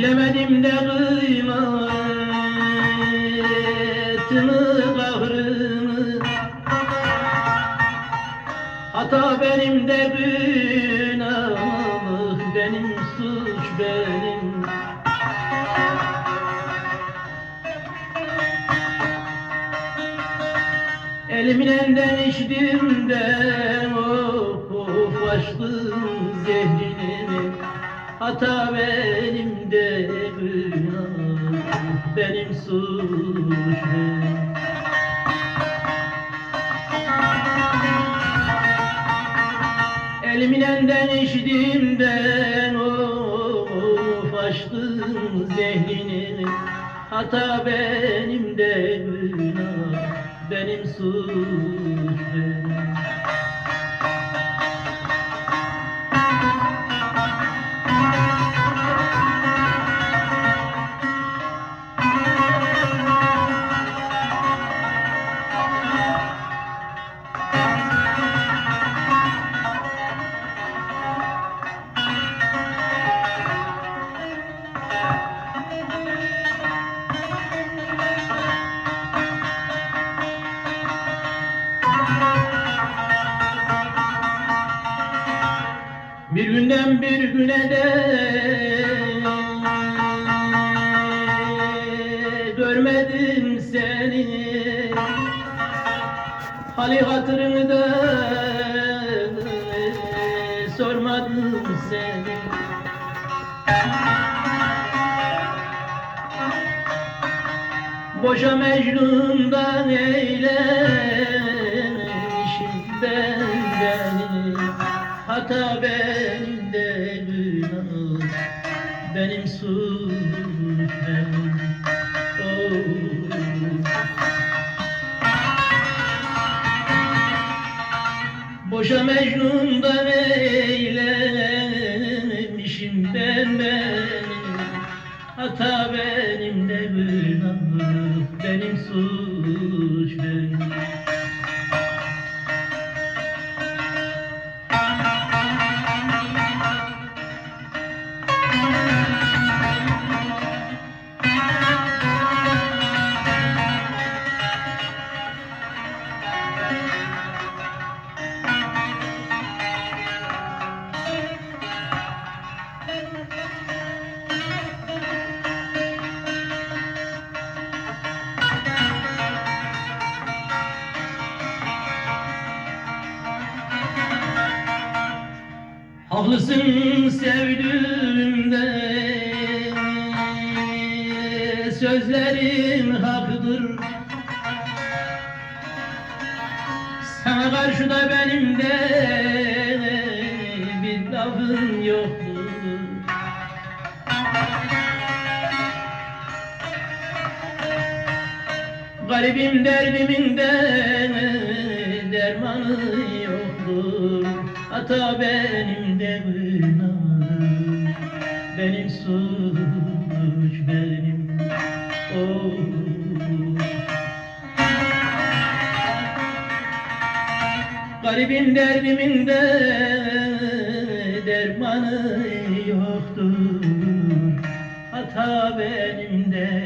Bilemedim de kıymetimi kahrımı. Hata benim de günahım benim suç benim. Elimden içtim de oh, oh, of of aşkın zehrini. Hata benim de günah Benim suç benim Elimin elinden içtiğimden of açtım zehrini Hata benim de günah benim suç Bir günden bir güne de görmedim seni. Hali hatırını da sormadım seni. Boşa Mecnun'dan eylemişim ben beni Hata benim de günah Benim suç benim oh. Boşa Mecnun'dan eylemişim ben beni. Hata benim de günah Benim suç benim Haklısın sevdiğimde Sözlerin haklıdır Sana karşı da benim de Bir lafım yoktur. Garibim derdimin de Hata benim de günahım Benim suç benim oh. Garibim derdimin de dermanı yoktur. Hata benim de